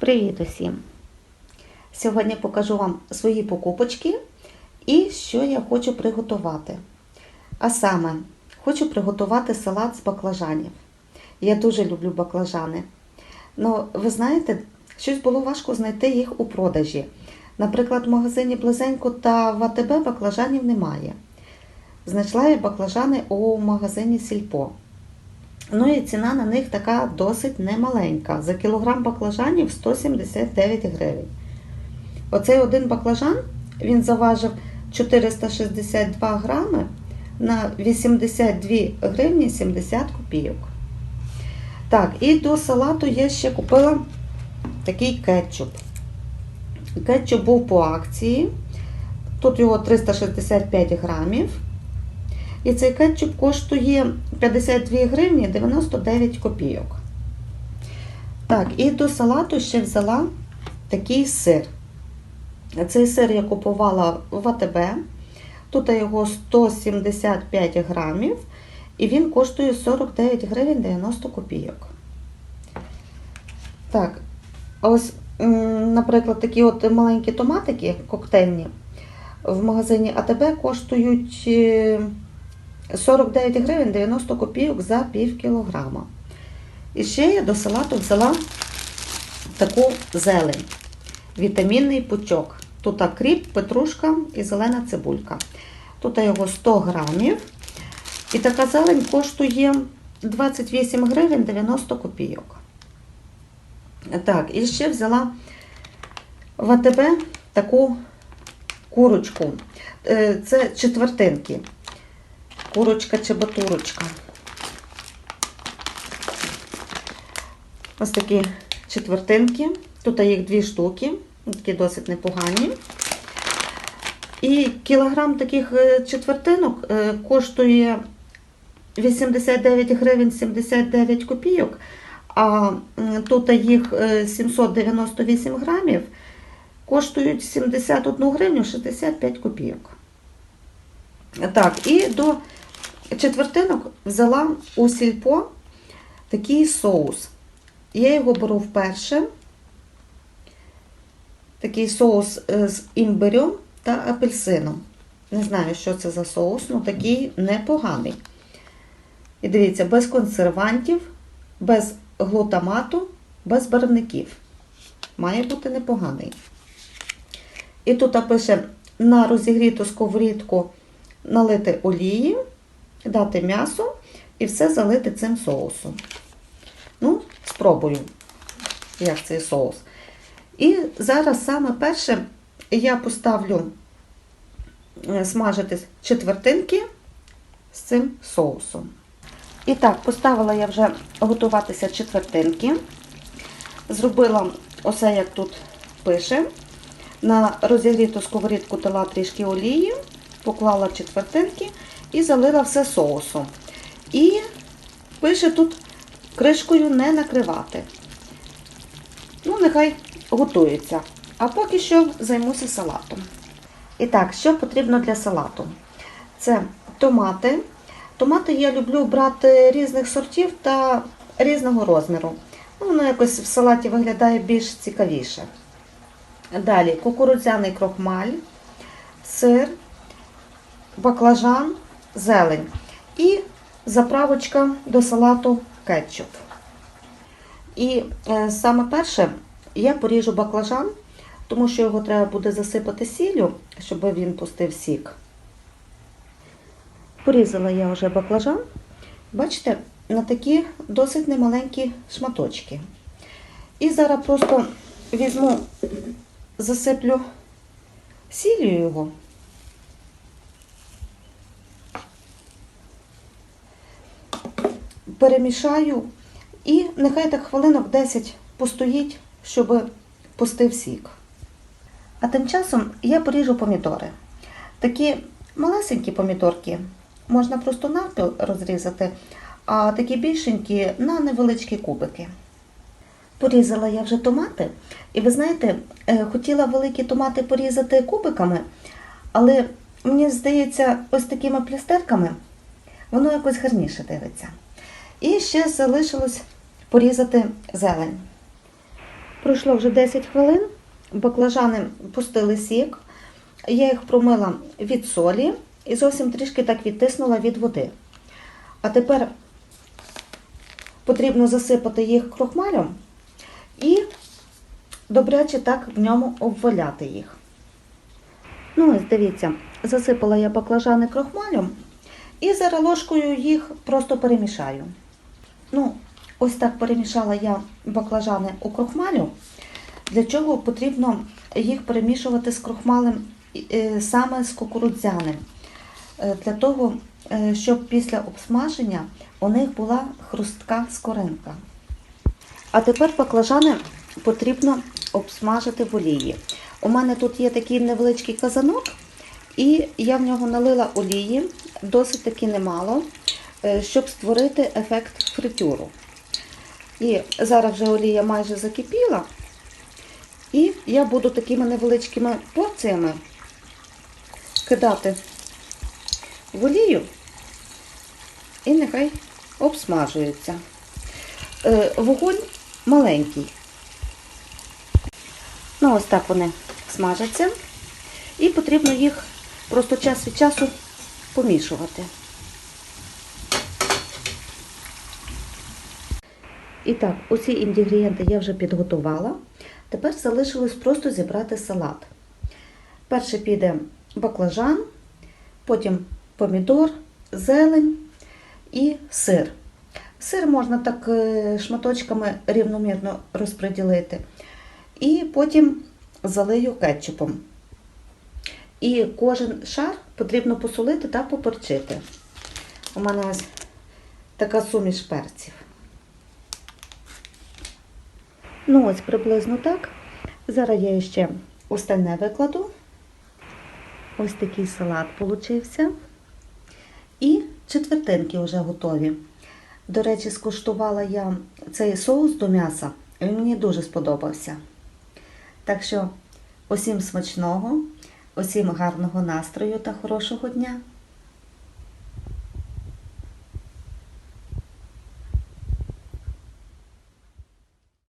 Привіт усім! Сьогодні покажу вам свої покупочки і що я хочу приготувати. А саме, хочу приготувати салат з баклажанів. Я дуже люблю баклажани. Ну, ви знаєте, щось було важко знайти їх у продажі. Наприклад, в магазині Близенько та в АТБ баклажанів немає. Знайшла я баклажани у магазині Сільпо. Ну і ціна на них така досить немаленька. За кілограм баклажанів 179 гривень. Оцей один баклажан він заважив 462 грами на 82 гривні 70 копійок. Так, і до салату я ще купила такий кетчуп. Кетчуп був по акції. Тут його 365 грамів. І цей кетчуп коштує 52 гривні 99 копійок. Так, і до салату ще взяла такий сир. Цей сир я купувала в АТБ. Тут його 175 грамів. І він коштує 49 гривень 90 копійок. Так, ось, наприклад, такі от маленькі томатики коктейльні в магазині АТБ коштують 49 гривень 90 копійок за пів кілограма. І ще я до салату взяла таку зелень, вітамінний пучок. Тут кріп, петрушка і зелена цибулька. Тут його 100 грамів. І така зелень коштує 28 гривень 90 копійок. Так, і ще взяла в АТБ таку курочку. Це четвертинки. Курочка чи батурочка. Ось такі четвертинки. Тут їх дві штуки, такі досить непогані. І кілограм таких четвертинок коштує 89 гривень 79 копійок, а тут їх 798 грамів коштують 71 гривню 65 копійок. Так, і до четвертинок взяла у сільпо такий соус. Я його беру вперше. Такий соус з імбирем та апельсином. Не знаю, що це за соус, але такий непоганий. І дивіться, без консервантів, без глутамату, без барвників. Має бути непоганий. І тут пише на розігріту сковорідку налити олії, дати м'ясо і все залити цим соусом. Ну, спробую, як цей соус. І зараз саме перше я поставлю смажитись четвертинки з цим соусом. І так, поставила я вже готуватися четвертинки. Зробила оце, як тут пише. На розігріту сковорідку дала трішки олії, поклала четвертинки і залила все соусом. І пише тут кришкою не накривати. Ну, нехай готується. А поки що займуся салатом. І так, що потрібно для салату? Це томати. Томати я люблю брати різних сортів та різного розміру. Ну, Воно якось в салаті виглядає більш цікавіше. Далі кукурудзяний крохмаль, сир, баклажан, зелень. І заправочка до салату кетчуп. І е, саме перше я поріжу баклажан, тому що його треба буде засипати сіллю, щоб він пустив сік. Порізала я вже баклажан. Бачите, на такі досить немаленькі шматочки. І зараз просто візьму, засиплю сіллю його. Перемішаю і нехай так хвилинок 10 постоїть, щоб пустив сік. А тим часом я поріжу помідори. Такі малесенькі помідорки можна просто навпіл розрізати, а такі більшенькі на невеличкі кубики. Порізала я вже томати, і ви знаєте, хотіла великі томати порізати кубиками, але мені здається, ось такими плястерками воно якось гарніше дивиться. І ще залишилось порізати зелень. Пройшло вже 10 хвилин, баклажани пустили сік, я їх промила від солі і зовсім трішки так відтиснула від води. А тепер потрібно засипати їх крохмалем і добряче так в ньому обваляти їх. Ну, ось дивіться, засипала я баклажани крохмалем і зараз ложкою їх просто перемішаю. Ну, ось так перемішала я баклажани у крохмалю. Для чого потрібно їх перемішувати з крохмалем е, саме з кукурудзяним? Е, Для того, е, щоб після обсмаження у них була хрустка скоринка. А тепер баклажани потрібно обсмажити в олії. У мене тут є такий невеличкий казанок, і я в нього налила олії, досить таки немало, щоб створити ефект фритюру. І зараз вже олія майже закипіла, і я буду такими невеличкими порціями кидати в олію, і нехай обсмажуються. Е, Вогонь маленький. Ну, ось так вони смажаться. І потрібно їх просто час від часу помішувати. І так, усі інгредієнти я вже підготувала. Тепер залишилось просто зібрати салат. Перше піде баклажан, потім помідор, зелень і сир. Сир можна так е, шматочками рівномірно розподілити. І потім залию кетчупом. І кожен шар потрібно посолити та поперчити. У мене ось така суміш перців. Ну, ось приблизно так. Зараз я ще остальне викладу. Ось такий салат получився. І четвертинки вже готові. До речі, скуштувала я цей соус до м'яса. Він мені дуже сподобався. Так що, усім смачного, усім гарного настрою та хорошого дня!